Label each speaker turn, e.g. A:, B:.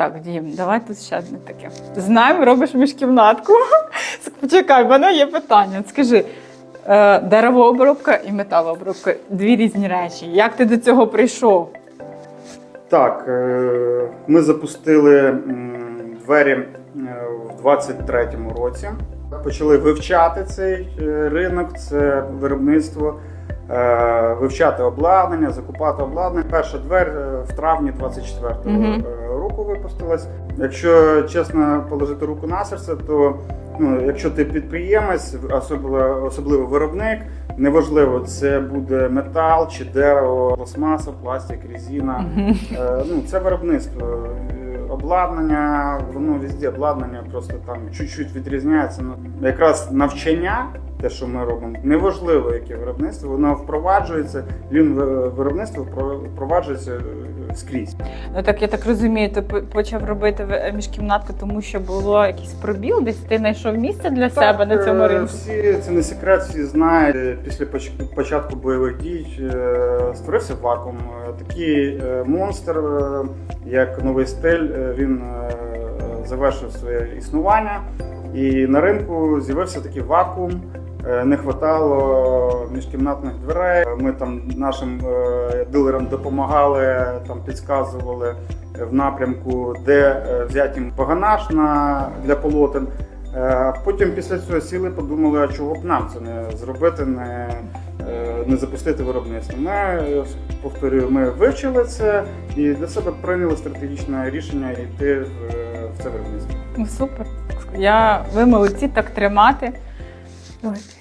A: Так, Дім, давай тут ще одне таке. Знаємо, робиш міжкімнатку. Почекай, в мене є питання. Скажи, е, деревообробка і металообробка дві різні речі. Як ти до цього прийшов?
B: Так, е, ми запустили двері е, в 23-му році. Почали вивчати цей ринок, це виробництво, вивчати обладнання, закупати обладнання. Перша двер е, в травні 24-го
A: Мгм.
B: Року випустилась. Якщо чесно положити руку на серце, то ну, якщо ти підприємець, особливо, особливо виробник, неважливо, це буде метал чи дерево, пластмаса, пластик, резина. Е, ну, це виробництво. Е, Обладнання, воно везде обладнання просто там чуть-чуть відрізняється. Ну, якраз навчання, те, що ми робимо, неважливо, яке виробництво, воно впроваджується, лін виробництво впро- впроваджується е, скрізь.
A: Ну так я так розумію, ти почав робити в- міжкімнатку, тому що було якийсь пробіл, десь ти знайшов місце для себе на цьому
B: е,
A: ринку.
B: Всі це не секрет, всі знають. Е, Після поч- початку бойових дій е, створився вакуум. Е, Такий е, монстр, е, як новий стиль, е, він е, завершив своє існування. І на ринку з'явився такий вакуум. Е, Не вистачало міжкімнатних дверей. Ми там нашим е, дилерам допомагали, там підказували в напрямку, де е, взяти їм паганаж на для полотен. Потім після цього сіли, подумали, а чого б нам це не зробити, не, не запустити виробництво. Ми повторюю, ми вивчили це і для себе прийняли стратегічне рішення йти в це виробництво.
A: Ну супер. Я ви молодці так тримати. Right.